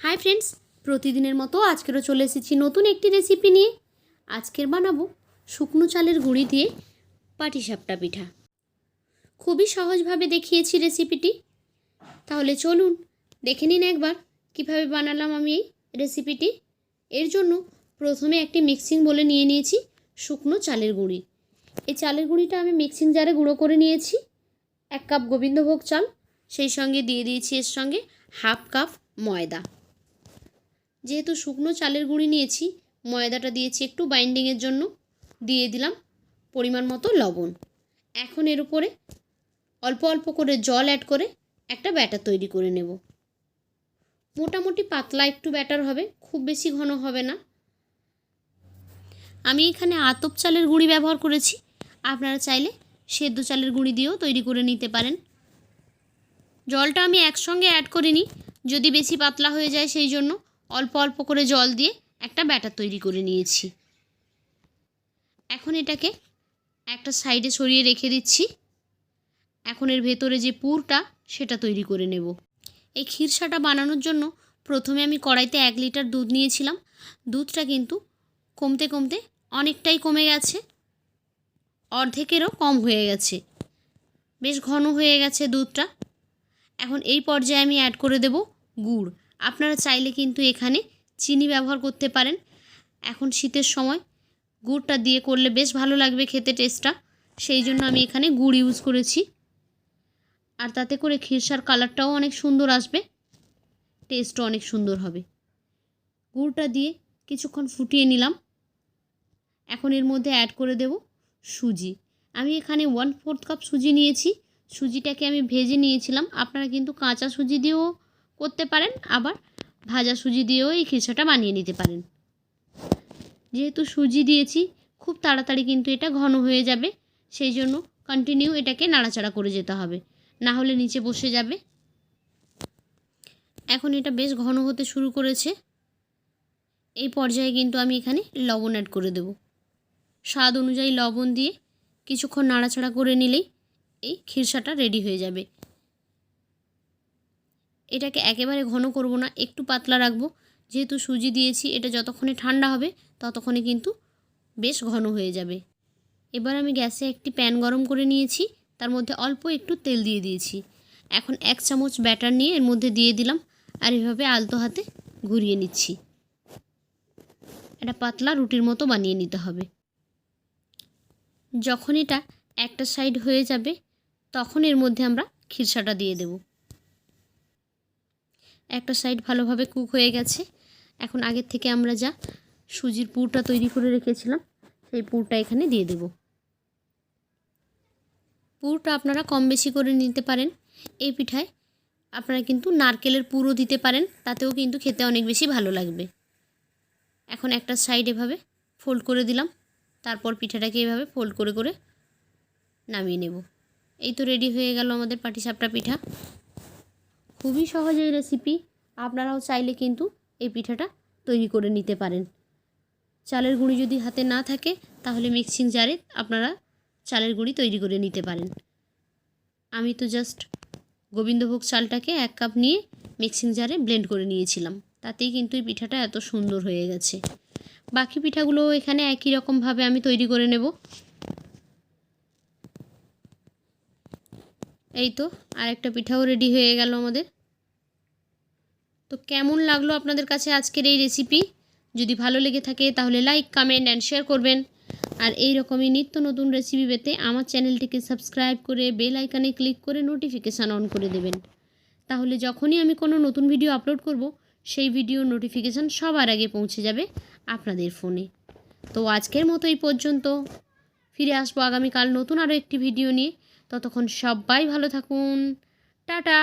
Hi friends, প্রতিদিনের মতো আজকেরও চলে এসেছি নতুন একটি রেসিপি নিয়ে। আজকের বানাবো শুকনো চালের গুঁড়ি দিয়ে পাটিসাপটা পিঠা। খুবই সহজভাবে দেখিয়েছি রেসিপিটি তাহলে চলুন দেখে নিন একবার কীভাবে বানালাম আমি এই রেসিপিটি এর জন্য প্রথমে একটি মিক্সিং বলে নিয়ে নিয়েছি শুকনো চালের গুঁড়ি। এই চালের গুঁড়িটা আমি মিক্সিং জারে গুঁড়ো করে নিয়েছি, এক কাপ গোবিন্দভোগ চাল, সেই সঙ্গে দিয়ে দিয়েছি এর সঙ্গে হাফ কাপ ময়দা। যেহেতু শুকনো চালের গুঁড়ি নিয়েছি, ময়দাটা দিয়েছি একটু বাইন্ডিংয়ের জন্য, দিয়ে দিলাম পরিমাণ মতো লবণ। এখন এর উপরে অল্প অল্প করে জল অ্যাড করে একটা ব্যাটার তৈরি করে নেব। মোটামুটি পাতলা একটু ব্যাটার হবে, খুব বেশি ঘন হবে না। আমি এখানে আতপ চালের গুঁড়ি ব্যবহার করেছি, আপনারা চাইলে সেদ্ধ চালের গুঁড়ি দিয়েও তৈরি করে নিতে পারেন। জলটা আমি একসঙ্গে অ্যাড করিনি, যদি বেশি পাতলা হয়ে যায় সেই জন্য। অল্প অল্প করে জল দিয়ে একটা ব্যাটার তৈরি করে নিয়েছি। এখন এটাকে একটা সাইডে সরিয়ে রেখে দিচ্ছি। এখন এর ভেতরে যে পুরটা, সেটা তৈরি করে নেব। এই ক্ষীরসাটা বানানোর জন্য প্রথমে আমি কড়াইতে এক লিটার দুধ নিয়েছিলাম। দুধটা কিন্তু কমতে কমতে অনেকটাই কমে গেছে, অর্ধেকেরও কম হয়ে গেছে। বেশ ঘন হয়ে গেছে দুধটা। এখন এই পর্যায়ে আমি অ্যাড করে দেব গুড়। আপনারা চাইলে কিন্তু এখানে চিনি ব্যবহার করতে পারেন। এখন শীতের সময় গুড়টা দিয়ে করলে বেশ ভালো লাগবে খেতে টেস্টটা। সেই জন্য আমি এখানে গুড় ইউজ করেছি। আর তাতে করে ক্ষীরসার কালারটাও অনেক সুন্দর আসবে। টেস্টও অনেক সুন্দর হবে। গুড়টা দিয়ে কিছুক্ষণ ফুটিয়ে নিলাম। এখন এর মধ্যে অ্যাড করে দেব সুজি। আমি এখানে ওয়ান ফোর্থ কাপ সুজি নিয়েছি। সুজিটাকে আমি ভেজে নিয়েছিলাম। আপনারা কিন্তু কাঁচা সুজি দিয়েও করতে পারেন, আবার ভাজা সুজি দিয়েও এই খিচড়াটা বানিয়ে নিতে পারেন। যেহেতু সুজি দিয়েছি, খুব তাড়াতাড়ি কিন্তু এটা ঘন হয়ে যাবে, সেই জন্য কন্টিনিউ এটাকে নাড়াচাড়া করে যেতে হবে। না হলে নিচে বসে যাবে। এখন এটা বেশ ঘন হতে শুরু করেছে। এই পর্যায়ে কিন্তু আমি এখানে লবণ অ্যাড করে দেব। স্বাদ অনুযায়ী লবণ দিয়ে কিছুক্ষণ নাড়াচাড়া করে নিলেই এই ক্ষীরসাটা রেডি হয়ে যাবে। এটাকে একেবারে ঘন করব না, একটু পাতলা রাখব। যেহেতু সুজি দিয়েছি, এটা যতক্ষণে ঠান্ডা হবে, ততক্ষণে কিন্তু বেশ ঘন হয়ে যাবে। এবার আমি গ্যাসে একটি প্যান গরম করে নিয়েছি, তার মধ্যে অল্প একটু তেল দিয়ে দিয়েছি। এখন এক চামচ ব্যাটার নিয়ে এর মধ্যে দিয়ে দিলাম, আর এভাবে আলতো হাতে ঘুরিয়ে নিচ্ছি। এটা পাতলা রুটির মতো বানিয়ে নিতে হবে। যখন এটা একটা সাইড হয়ে যাবে, তখন এর মধ্যে আমরা খিরসাটা দিয়ে দেব। একটা সাইড ভালোভাবে কুক হয়ে গেছে। এখন আগের থেকে আমরা যা সুজির পুরটা তৈরি করে রেখেছিলাম, সেই পুরটা এখানে দিয়ে দেব। পুরটা আপনারা কম বেশি করে নিতে পারেন। এই পিঠায় আপনারা কিন্তু নারকেলের পুরও দিতে পারেন, তাতেও কিন্তু খেতে অনেক বেশি ভালো লাগবে। এখন একটা সাইড এভাবে ফোল্ড করে দিলাম, তারপর পিঠাটাকে এভাবে ফোল্ড করে করে নামিয়ে নেব। এই তো রেডি হয়ে গেল আমাদের পাটিসাপটা পিঠা। খুবই সহজ এই রেসিপি আপনারাও চাইলে কিন্তু এই পিঠাটা তৈরি করে নিতে পারেন। চালের গুঁড়ি যদি হাতে না থাকে, তাহলে মিক্সিং জারে আপনারা চালের গুঁড়ি তৈরি করে নিতে পারেন। আমি তো জাস্ট গোবিন্দভোগ চালটাকে এক কাপ নিয়ে মিক্সিং জারে ব্লেন্ড করে নিয়েছিলাম। তাতেই কিন্তু এই পিঠাটা এত সুন্দর হয়ে গেছে। বাকি পিঠাগুলো এখানে একই রকমভাবে আমি তৈরি করে নেব। এই তো আরেকটা পিঠাও রেডি হয়ে গেল আমাদের। তো কেমন লাগল আপনাদের কাছে আজকের এই রেসিপি যদি ভালো লেগে থাকে তাহলে লাইক কমেন্ট অ্যান্ড শেয়ার করবেন। আর এই রকমই নিত্য নতুন রেসিপি পেতে আমার চ্যানেলটিকে সাবস্ক্রাইব করে বেল আইকানে ক্লিক করে নোটিফিকেশান অন করে দেবেন। তাহলে যখনই আমি কোনো নতুন ভিডিও আপলোড করব, সেই ভিডিও নোটিফিকেশান সবার আগে পৌঁছে যাবে আপনাদের ফোনে তো আজকের মতো এই পর্যন্ত। ফিরে আসব আগামীকাল নতুন আরও একটি ভিডিও নিয়ে। ততক্ষণ সবাই ভালো থাকুন। টাটা!